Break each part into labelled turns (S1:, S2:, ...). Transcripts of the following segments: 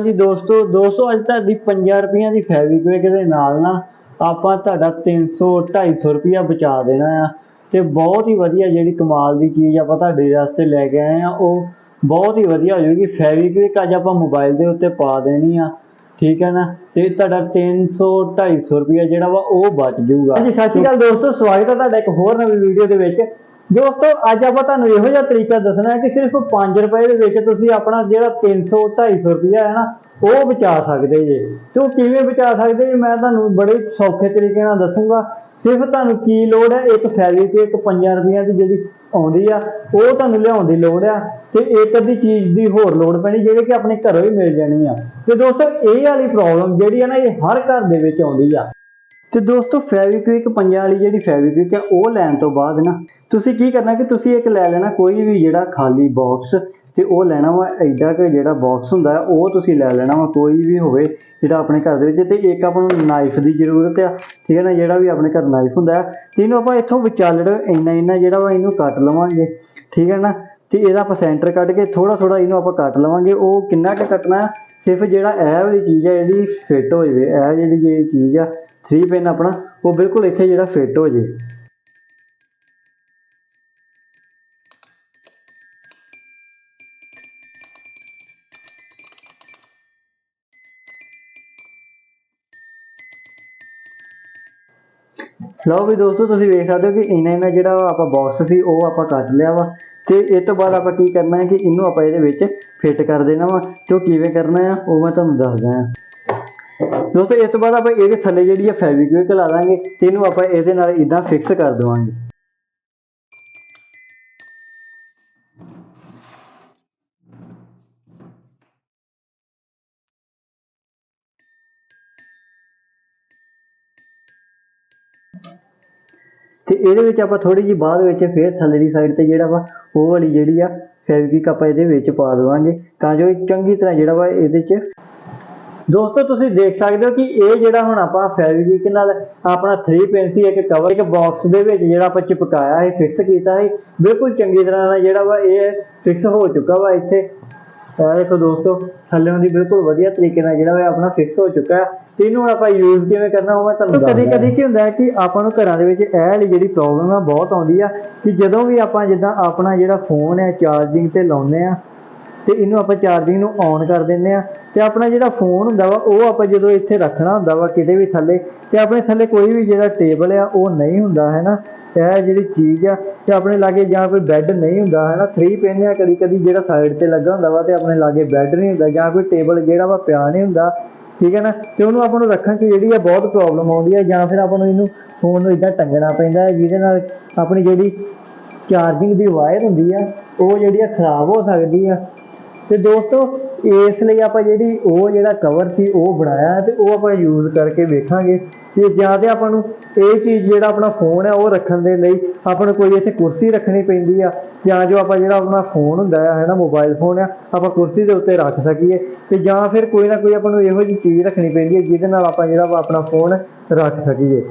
S1: ਜੀ ਦੋਸਤੋ ਦੋਸਤੋ ਅੱਜ ਤੁਹਾਡੀ 50 ਰੁਪਈਆਂ ਦੀ ਫੈਵਿਕਵਿਕ ਦੇ ਨਾਲ ਨਾ ਆਪਾਂ ਤੁਹਾਡਾ 300 250 ਰੁਪਈਆ ਬਚਾ ਦੇਣਾ ਆ। ਤੇ ਬਹੁਤ ਹੀ ਵਧੀਆ ਜਿਹੜੀ ਕਮਾਲ ਦੀ ਚੀਜ਼ ਆਪਾਂ ਤੁਹਾਡੇ ਵਾਸਤੇ ਲੈ ਕੇ ਆਏ ਆ। ਉਹ ਬਹੁਤ ਹੀ ਵਧੀਆ ਹੋ ਜਾਊਗੀ। ਫੈਵਿਕਵਿਕ ਅੱਜ ਆਪਾਂ ਮੋਬਾਈਲ ਦੇ ਉੱਤੇ ਪਾ ਦੇਣੀ ਆ। ਠੀਕ ਹੈ ਨਾ? ਤੇ ਤੁਹਾਡਾ 300 250 ਰੁਪਈਆ ਜਿਹੜਾ ਵਾ ਉਹ ਬਚ ਜਾਊਗਾ। ਹਾਂਜੀ ਸਤਿ ਸ਼੍ਰੀ ਅਕਾਲ ਦੋਸਤੋ। ਸਵਾਗਤ ਹੈ ਤੁਹਾਡਾ ਇੱਕ ਹੋਰ ਨਵੀਂ ਵੀਡੀਓ ਦੇ ਵਿੱਚ। ਦੋਸਤੋ, ਅੱਜ ਆਪਾਂ ਤੁਹਾਨੂੰ ਇਹੋ ਜਿਹਾ ਤਰੀਕਾ ਦੱਸਣਾ ਹੈ ਕਿ ਸਿਰਫ 5 ਰੁਪਏ ਦੇ ਵਿੱਚ ਤੁਸੀਂ ਆਪਣਾ ਜਿਹੜਾ 300 250 ਰੁਪਈਆ ਹੈ ਨਾ, ਉਹ ਬਚਾ ਸਕਦੇ ਜੇ। ਤੇ ਉਹ ਕਿਵੇਂ ਬਚਾ ਸਕਦੇ ਜੇ? ਮੈਂ ਤੁਹਾਨੂੰ ਬੜੇ ਸੌਖੇ ਤਰੀਕੇ ਨਾਲ ਦੱਸੂਗਾ। ਸਿਰਫ ਤੁਹਾਨੂੰ ਕੀ ਲੋੜ ਹੈ? ਇੱਕ ਫੈਲੀ 'ਤੇ ਇੱਕ 5 ਰੁਪਈਆਂ ਦੀ ਜਿਹੜੀ ਆਉਂਦੀ ਆ, ਉਹ ਤੁਹਾਨੂੰ ਲਿਆਉਣ ਦੀ ਲੋੜ ਆ ਤੇ ਇੱਕ ਅੱਧੀ ਚੀਜ਼ ਦੀ ਹੋਰ ਲੋੜ ਪੈਣੀ, ਜਿਹੜੀ ਕਿ ਆਪਣੇ ਘਰੋਂ ਹੀ ਮਿਲ ਜਾਣੀ ਆ। ਤੇ ਦੋਸਤੋ, ਇਹ ਵਾਲੀ ਪ੍ਰੋਬਲਮ ਜਿਹੜੀ ਆ ਨਾ, ਇਹ ਹਰ ਘਰ ਦੇ ਵਿੱਚ ਆਉਂਦੀ ਆ। ਤੇ ਦੋਸਤੋ ਫੈਵਿਕਵਿਕ ਪੰਜਾਂ ਵਾਲੀ ਜਿਹੜੀ ਫੈਵਿਕਵਿਕ ਹੈ, ਉਹ ਲੈਣ ਤੋਂ ਬਾਅਦ ਨਾ, ਤੁਸੀਂ ਕੀ ਕਰਨਾ ਕਿ ਤੁਸੀਂ ਇੱਕ ਲੈ ਲੈਣਾ ਕੋਈ ਵੀ ਜਿਹੜਾ ਖਾਲੀ ਬਾਕਸ ਤੇ ਉਹ ਲੈਣਾ ਵਾ ਐਡਾ ਕਿ ਜਿਹੜਾ ਬਾਕਸ ਹੁੰਦਾ ਹੈ, ਉਹ ਤੁਸੀਂ ਲੈ ਲੈਣਾ ਵਾ ਕੋਈ ਵੀ ਹੋਵੇ ਜਿਹੜਾ ਆਪਣੇ ਘਰ ਦੇ ਵਿੱਚ ਤੇ ਇੱਕ ਆਪਾਂ ਨੂੰ ਨਾਈਫ ਦੀ ਜ਼ਰੂਰਤ ਆ, ਠੀਕ ਹੈ ਨਾ, ਜਿਹੜਾ ਵੀ ਆਪਣੇ ਘਰ ਨਾਈਫ ਹੁੰਦਾ ਹੈ, ਤੇ ਇਹਨੂੰ ਆਪਾਂ ਇੱਥੋਂ ਵਿਚਾਲੜ, ਇੰਨਾ ਇੰਨਾ ਜਿਹੜਾ ਵਾ ਇਹਨੂੰ ਕੱਟ ਲਵਾਂਗੇ, ਠੀਕ ਹੈ ਨਾ ਤੇ ਇਹਦਾ ਆਪਾਂ ਸੈਂਟਰ ਕੱਢ ਕੇ ਥੋੜਾ ਥੋੜਾ ਇਹਨੂੰ ਆਪਾਂ ਕੱਟ ਲਵਾਂਗੇ, ਉਹ ਕਿੰਨਾ ਕੁ ਕੱਟਣਾ ਹੈ? ਸਿਰਫ ਜਿਹੜਾ ਇਹ ਵਾਲੀ ਚੀਜ਼ ਆ ਇਹਦੀ ਫਿੱਟ ਹੋ ਜਾਵੇ ਇਹ ਜਿਹੜੀ ਜਿਹੜੀ ਚੀਜ਼ ਆ 3 ਪਿਨ ਆਪਣਾ, ਉਹ ਬਿਲਕੁਲ ਇੱਥੇ ਜਿਹੜਾ ਫਿੱਟ ਹੋ ਜੇ। ਲਓ ਵੀ ਦੋਸਤੋ, ਤੁਸੀਂ ਵੇਖ ਸਕਦੇ ਹੋ ਕਿ ਇਹਨਾਂ ਇਹਨਾਂ ਜਿਹੜਾ ਆਪਾਂ ਬਾਕਸ ਸੀ, ਉਹ ਆਪਾਂ ਕੱਟ ਲਿਆ ਵਾ। ਤੇ ਇਹ ਤੋਂ ਬਾਅਦ ਆਪਾਂ ਕੀ ਕਰਨਾ ਹੈ ਕਿ ਇਹਨੂੰ ਆਪਾਂ ਇਹਦੇ ਵਿੱਚ ਫਿੱਟ ਕਰ ਦੇਣਾ ਵਾ। ਤੇ ਉਹ ਕਿਵੇਂ ਕਰਨਾ ਆ, ਉਹ ਮੈਂ ਤੁਹਾਨੂੰ ਦੱਸਦਾ ਹਾਂ ਦੋਸਤੋ, ਇਸ ਤੋਂ ਬਾਅਦ ਆਪਾਂ ਇਹਦੇ ਥੱਲੇ ਜਿਹੜੀ ਆ ਫੈਬਰਿਕ ਲਾ ਦਾਂਗੇ ਤੇ ਇਹਨੂੰ ਆਪਾਂ ਇਹਦੇ ਨਾਲ ਇਦਾਂ ਫਿਕਸ ਕਰ ਦੇਵਾਂਗੇ। ਤੇ ਇਹਦੇ ਵਿੱਚ ਆਪਾਂ ਥੋੜੀ ਜਿਹੀ ਬਾਅਦ ਵਿੱਚ ਫਿਰ ਥੱਲੇ ਦੀ ਸਾਈਡ ਤੇ ਜਿਹੜਾ ਵਾ, ਉਹ ਵਾਲੀ ਜਿਹੜੀ ਆ ਫੈਵਿਕਿਕ ਆਪਾਂ ਇਹਦੇ ਵਿੱਚ ਪਾ ਦੇਵਾਂਗੇ, ਤਾਂ ਜੋ ਇਹ ਚੰਗੀ ਤਰ੍ਹਾਂ ਜਿਹੜਾ ਵਾ ਇਹਦੇ 'ਚ ਦੋਸਤੋ ਤੁਸੀਂ ਦੇਖ ਸਕਦੇ ਹੋ ਕਿ ਇਹ ਜਿਹੜਾ ਹੁਣ ਆਪਾਂ ਫੈਵਿਕਿਕ ਨਾਲ ਆਪਣਾ 3 ਪਿਨ ਸੀ ਇੱਕ ਕਵਰ ਇੱਕ ਬਾਕਸ ਦੇ ਵਿੱਚ ਜਿਹੜਾ ਆਪਾਂ ਚਿਪਕਾਇਆ ਹੈ ਫਿਕਸ ਕੀਤਾ ਹੈ ਬਿਲਕੁਲ ਚੰਗੀ ਤਰ੍ਹਾਂ ਨਾਲ ਜਿਹੜਾ ਵਾ ਇਹ ਫਿਕਸ ਹੋ ਚੁੱਕਾ ਵਾ ਇੱਥੇ। ਇਹ ਦੇਖੋ ਦੋਸਤੋ ਥੱਲੇੋਂ ਦੀ ਬਿਲਕੁਲ ਵਧੀਆ ਤਰੀਕੇ ਨਾਲ ਜਿਹੜਾ ਵਾ ਆਪਣਾ ਫਿਕਸ ਹੋ ਚੁੱਕਾ ਹੈ। ਤੇ ਇਹਨੂੰ ਹੁਣ ਆਪਾਂ ਯੂਜ਼ ਕਿਵੇਂ ਕਰਨਾ ਮੈਂ ਤੁਹਾਨੂੰ ਕਦੀ ਕਦੀ ਕੀ ਹੁੰਦਾ ਹੈ ਕਿ ਆਪਾਂ ਨੂੰ ਘਰਾਂ ਦੇ ਵਿੱਚ ਇਹ ਵਾਲੀ ਜਿਹੜੀ ਪ੍ਰੋਬਲਮ ਆ ਬਹੁਤ ਆਉਂਦੀ ਆ ਕਿ ਜਦੋਂ ਵੀ ਆਪਾਂ ਜਿੱਦਾਂ ਆਪਣਾ ਜਿਹੜਾ ਫੋਨ ਹੈ ਚਾਰਜਿੰਗ ਤੇ ਲਾਉਂਦੇ ਆ ਤੇ ਇਹਨੂੰ ਆਪਾਂ ਚਾਰਜਿੰਗ ਨੂੰ ਔਨ ਕਰ ਦਿੰਦੇ ਆ ਤੇ ਆਪਣਾ ਜਿਹੜਾ ਫੋਨ ਹੁੰਦਾ ਵਾ, ਉਹ ਆਪਾਂ ਜਦੋਂ ਇੱਥੇ ਰੱਖਣਾ ਹੁੰਦਾ ਵਾ ਕਿਤੇ ਵੀ ਥੱਲੇ, ਤੇ ਆਪਣੇ ਥੱਲੇ ਕੋਈ ਵੀ ਜਿਹੜਾ ਟੇਬਲ ਆ, ਉਹ ਨਹੀਂ ਹੁੰਦਾ ਹੈ ਨਾ ਇਹ ਜਿਹੜੀ ਚੀਜ਼ ਆ, ਤੇ ਆਪਣੇ ਲਾਗੇ ਜਾਂ ਕੋਈ ਬੈੱਡ ਨਹੀਂ ਹੁੰਦਾ ਹੈ ਨਾ 3 ਪਿੰਨ ਆ ਕਦੀ ਕਦੀ ਜਿਹੜਾ ਸਾਈਡ ਤੇ ਲੱਗਾ ਹੁੰਦਾ ਵਾ, ਤੇ ਆਪਣੇ ਲਾਗੇ ਬੈੱਡ ਨਹੀਂ ਹੁੰਦਾ, ਜਾਂ ਕੋਈ ਟੇਬਲ ਜਿਹੜਾ ਵਾ ਪਿਆ ਨਹੀਂ ਹੁੰਦਾ, ਠੀਕ ਹੈ ਨਾ? ਤੇ ਉਹਨੂੰ ਆਪਾਂ ਨੂੰ ਰੱਖਣ 'ਚ ਜਿਹੜੀ ਆ ਬਹੁਤ ਪ੍ਰੋਬਲਮ ਆਉਂਦੀ ਹੈ ਜਾਂ ਫਿਰ ਆਪਾਂ ਨੂੰ ਇਹਨੂੰ ਫੋਨ ਨੂੰ ਇਦਾਂ ਟੰਗਣਾ ਪੈਂਦਾ ਹੈ, ਜਿਹਦੇ ਨਾਲ ਆਪਣੀ ਜਿਹੜੀ ਚਾਰਜਿੰਗ ਦੀ ਵਾਇਰ ਹੁੰਦੀ ਆ, ਉਹ ਜਿਹੜੀ ਆ ਖਰਾਬ ਹੋ ਸਕਦੀ ਆ। ਤੇ ਦੋਸਤੋ, ਇਸ ਲਈ ਆਪਾਂ ਜਿਹੜੀ ਉਹ ਜਿਹੜਾ ਕਵਰ ਸੀ, ਉਹ ਬਣਾਇਆ ਹੈ ਤੇ ਉਹ ਆਪਾਂ ਯੂਜ਼ ਕਰਕੇ ਵੇਖਾਂਗੇ। ਕਿ ਜਾਂ ਤੇ ਆਪਾਂ ਨੂੰ ਇਹ ਚੀਜ਼ ਜਿਹੜਾ ਆਪਣਾ ਫੋਨ ਹੈ ਉਹ ਰੱਖਣ ਦੇ ਲਈ ਆਪਾਂ ਨੂੰ ਕੋਈ ਇੱਥੇ ਕੁਰਸੀ ਰੱਖਣੀ ਪੈਂਦੀ ਆ, ਜਾਂ ਜੋ ਆਪਾਂ ਜਿਹੜਾ ਆਪਣਾ ਫੋਨ ਹੁੰਦਾ ਹੈ ਨਾ ਮੋਬਾਈਲ ਫੋਨ ਆ, ਆਪਾਂ ਕੁਰਸੀ ਦੇ ਉੱਤੇ ਰੱਖ ਸਕੀਏ। ਤੇ ਜਾਂ ਫਿਰ ਕੋਈ ਨਾ ਕੋਈ ਆਪਾਂ ਨੂੰ ਇਹੋ ਜਿਹੀ ਚੀਜ਼ ਰੱਖਣੀ ਪੈਂਦੀ ਹੈ ਜਿਹਦੇ ਨਾਲ ਆਪਾਂ ਜਿਹੜਾ ਵਾ ਆਪਣਾ ਫੋਨ ਰੱਖ ਸਕੀਏ।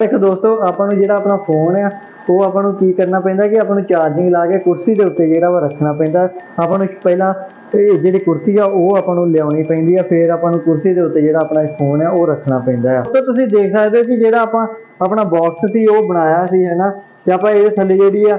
S1: ਇੱਕ ਦੋਸਤੋ, ਆਪਾਂ ਨੂੰ ਜਿਹੜਾ ਆਪਣਾ ਫੋਨ ਆ ਉਹ ਆਪਾਂ ਨੂੰ ਕੀ ਕਰਨਾ ਪੈਂਦਾ ਕਿ ਆਪਾਂ ਨੂੰ ਚਾਰਜਿੰਗ ਲਾ ਕੇ ਕੁਰਸੀ ਦੇ ਉੱਤੇ ਜਿਹੜਾ ਵਾ ਰੱਖਣਾ ਪੈਂਦਾ। ਆਪਾਂ ਨੂੰ ਪਹਿਲਾਂ ਇਹ ਜਿਹੜੀ ਕੁਰਸੀ ਆ, ਉਹ ਆਪਾਂ ਨੂੰ ਲਿਆਉਣੀ ਪੈਂਦੀ ਆ, ਫਿਰ ਆਪਾਂ ਨੂੰ ਕੁਰਸੀ ਦੇ ਉੱਤੇ ਜਿਹੜਾ ਆਪਣਾ ਫੋਨ ਆ, ਉਹ ਰੱਖਣਾ ਪੈਂਦਾ ਆ। ਤਾਂ ਤੁਸੀਂ ਦੇਖ ਸਕਦੇ ਹੋ ਕਿ ਜਿਹੜਾ ਆਪਾਂ ਆਪਣਾ ਬਾਕਸ ਸੀ, ਉਹ ਬਣਾਇਆ ਸੀ, ਹੈਨਾ? ਤੇ ਆਪਾਂ ਇਹ ਥੱਲੇ ਜਿਹੜੀ ਆ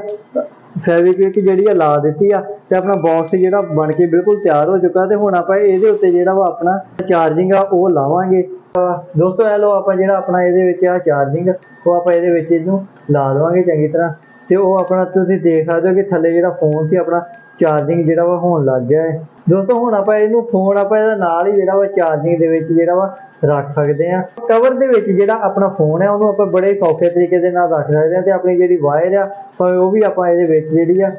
S1: ਫੈਵਿਕਵਿਕ ਜਿਹੜੀ ਆ ਲਾ ਦਿੱਤੀ ਆ, ਤੇ ਆਪਣਾ ਬਾਕਸ ਜਿਹੜਾ ਬਣ ਕੇ ਬਿਲਕੁਲ ਤਿਆਰ ਹੋ ਚੁੱਕਾ, ਤੇ ਹੁਣ ਆਪਾਂ ਇਹਦੇ ਉੱਤੇ ਜਿਹੜਾ ਵਾ ਆਪਣਾ ਚਾਰਜਿੰਗ ਆ, ਉਹ ਲਾਵਾਂਗੇ। ਦੋਸਤੋ, ਇਹ ਲੋ ਆਪਾਂ ਜਿਹੜਾ ਆਪਣਾ ਇਹਦੇ ਵਿੱਚ ਆ ਚਾਰਜਿੰਗ ਉਹ ਆਪਾਂ ਇਹਦੇ ਵਿੱਚ ਇਹਨੂੰ ਲਾ ਦੇਵਾਂਗੇ ਚੰਗੀ ਤਰ੍ਹਾਂ। ਤੇ ਉਹ ਆਪਣਾ ਤੁਸੀਂ ਦੇਖ ਸਕਦੇ ਹੋ ਕਿ ਥੱਲੇ ਜਿਹੜਾ ਫੋਨ ਸੀ, ਆਪਣਾ ਚਾਰਜਿੰਗ ਜਿਹੜਾ ਵਾ ਹੋਣ ਲੱਗ ਗਿਆ ਹੈ। ਦੋਸਤੋ, ਹੁਣ ਆਪਾਂ ਇਹਨੂੰ ਫੋਨ ਆਪਾਂ ਇਹਦਾ ਨਾਲ ਹੀ ਜਿਹੜਾ ਵਾ ਚਾਰਜਿੰਗ ਦੇ ਵਿੱਚ ਜਿਹੜਾ ਵਾ ਰੱਖ ਸਕਦੇ ਆ ਕਵਰ ਦੇ ਵਿੱਚ ਜਿਹੜਾ ਆਪਣਾ ਫੋਨ ਹੈ, ਉਹਨੂੰ ਆਪਾਂ ਬੜੇ ਸੌਖੇ ਤਰੀਕੇ ਦੇ ਨਾਲ ਰੱਖ ਸਕਦੇ ਆ ਤੇ ਆਪਣੀ ਜਿਹੜੀ ਵਾਇਰ ਆ, ਭਾਵੇਂ ਉਹ ਵੀ ਆਪਾਂ ਇਹਦੇ ਵਿੱਚ ਜਿਹੜੀ ਆ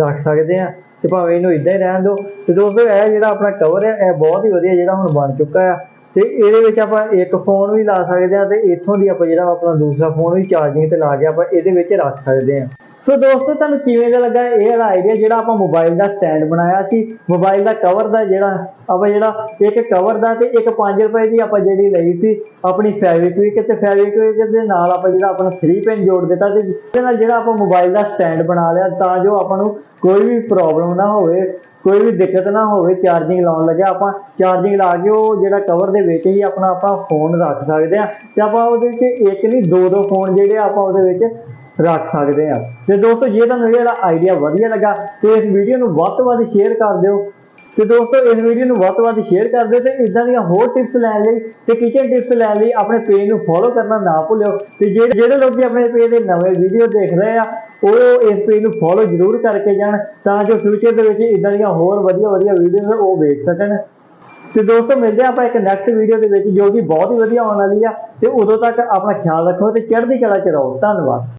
S1: ਰੱਖ ਸਕਦੇ ਆ ਤੇ ਭਾਵੇਂ ਇਹਨੂੰ ਇਦਾਂ ਹੀ ਰਹਿਣ ਦਿਓ। ਤੇ ਦੋਸਤੋ, ਇਹ ਜਿਹੜਾ ਆਪਣਾ ਕਵਰ ਹੈ ਇਹ ਬਹੁਤ ਹੀ ਵਧੀਆ ਜਿਹੜਾ ਹੁਣ ਬਣ ਚੁੱਕਾ ਆ। ਤੇ ਇਹਦੇ ਵਿੱਚ ਆਪਾਂ ਇੱਕ ਫੋਨ ਵੀ ਲਾ ਸਕਦੇ ਆ ਤੇ ਇੱਥੋਂ ਦੀ ਆਪਾਂ ਜਿਹੜਾ ਆਪਣਾ ਦੂਸਰਾ ਫੋਨ ਵੀ ਚਾਰਜਿੰਗ ਤੇ ਲਾ ਕੇ ਆਪਾਂ ਇਹਦੇ ਵਿੱਚ ਰੱਖ ਸਕਦੇ ਆ ਸੋ ਦੋਸਤੋ, ਤੁਹਾਨੂੰ ਕਿਵੇਂ ਦਾ ਲੱਗਾ ਇਹ ਵਾਲਾ ਆਈਡੀਆ ਜਿਹੜਾ ਆਪਾਂ ਮੋਬਾਈਲ ਦਾ ਸਟੈਂਡ ਬਣਾਇਆ ਸੀ? ਮੋਬਾਈਲ ਦਾ ਕਵਰ ਦਾ ਜਿਹੜਾ, ਆਪਾਂ ਜਿਹੜਾ ਇੱਕ ਕਵਰ ਦਾ ਤੇ ਇੱਕ 5 ਰੁਪਏ ਦੀ ਆਪਾਂ ਜਿਹੜੀ ਲਈ ਸੀ, ਆਪਣੀ ਫੈਵਿਕਵਿਕ ਤੇ ਫੈਵਿਕਵਿਕ ਦੇ ਨਾਲ ਆਪਾਂ ਜਿਹੜਾ ਆਪਣਾ 3 ਪਿਨ ਜੋੜ ਦਿੱਤਾ ਤੇ ਜਿਹਦੇ ਨਾਲ ਜਿਹੜਾ ਆਪਾਂ ਮੋਬਾਈਲ ਦਾ ਸਟੈਂਡ ਬਣਾ ਲਿਆ ਤਾਂ ਜੋ ਆਪਾਂ ਨੂੰ ਕੋਈ ਵੀ ਪ੍ਰੋਬਲਮ ਨਾ ਹੋਵੇ, ਕੋਈ ਵੀ ਦਿੱਕਤ ਨਾ ਹੋਵੇ ਚਾਰਜਿੰਗ ਲਾਉਣ ਲੱਗਿਆ ਆਪਾਂ ਚਾਰਜਿੰਗ ਲਾ ਕੇ ਉਹ ਜਿਹੜਾ ਕਵਰ ਦੇ ਵਿੱਚ ਹੀ ਆਪਣਾ ਆਪਾਂ ਫੋਨ ਰੱਖ ਸਕਦੇ ਆ ਤੇ ਆਪਾਂ ਉਹਦੇ ਵਿੱਚ ਇੱਕ ਨਹੀਂ, ਦੋ ਦੋ ਫੋਨ ਜਿਹੜੇ ਆਪਾਂ ਉਹਦੇ ਵਿੱਚ ਰੱਖ ਸਕਦੇ ਆ। ਤੇ ਦੋਸਤੋ, ਜੇ ਤੁਹਾਨੂੰ ਜਿਹੜਾ ਆਈਡੀਆ ਵਧੀਆ ਲੱਗਾ, ਤੇ ਇਸ ਵੀਡੀਓ ਨੂੰ ਵੱਧ ਤੋਂ ਵੱਧ ਸ਼ੇਅਰ ਕਰ ਦਿਓ। ਤੇ ਦੋਸਤੋ, ਇਸ ਵੀਡੀਓ ਨੂੰ ਵੱਧ ਤੋਂ ਵੱਧ ਸ਼ੇਅਰ ਕਰ ਦਿਓ ਤੇ ਇਦਾਂ ਦੀਆਂ ਹੋਰ ਟਿਪਸ ਲੈਣ ਲਈ ਤੇ ਕਿਚਨ ਟਿਪਸ ਲੈਣ ਲਈ ਆਪਣੇ ਪੇਜ ਨੂੰ ਫੋਲੋ ਕਰਨਾ ਨਾ ਭੁੱਲਿਓ। ਤੇ ਜਿਹੜੇ ਜਿਹੜੇ ਲੋਕੀ ਆਪਣੇ ਪੇਜ ਦੇ ਨਵੇਂ ਵੀਡੀਓ ਦੇਖ ਰਹੇ ਆ, ਉਹ ਇਸ ਪੇਜ ਨੂੰ ਫੋਲੋ ਜ਼ਰੂਰ ਕਰਕੇ ਜਾਣ ਤਾਂ ਜੋ ਫਿਊਚਰ ਦੇ ਵਿੱਚ ਇਦਾਂ ਦੀਆਂ ਹੋਰ ਵਧੀਆ ਵਧੀਆ ਵੀਡੀਓਜ਼ ਉਹ ਵੇਖ ਸਕਣ। ਤੇ ਦੋਸਤੋ, ਮਿਲਦੇ ਹਾਂ ਆਪਾਂ ਇੱਕ ਨੈਕਸਟ ਵੀਡੀਓ ਦੇ ਵਿੱਚ ਜੋ ਕਿ ਬਹੁਤ ਹੀ ਵਧੀਆ ਆਉਣ ਵਾਲੀ ਆ। ਤੇ ਉਦੋਂ ਤੱਕ ਆਪਣਾ ਖਿਆਲ ਰੱਖੋ ਤੇ ਚੜ੍ਹਦੀ ਕਲਾ ਚ ਰਹੋ। ਧੰਨਵਾਦ।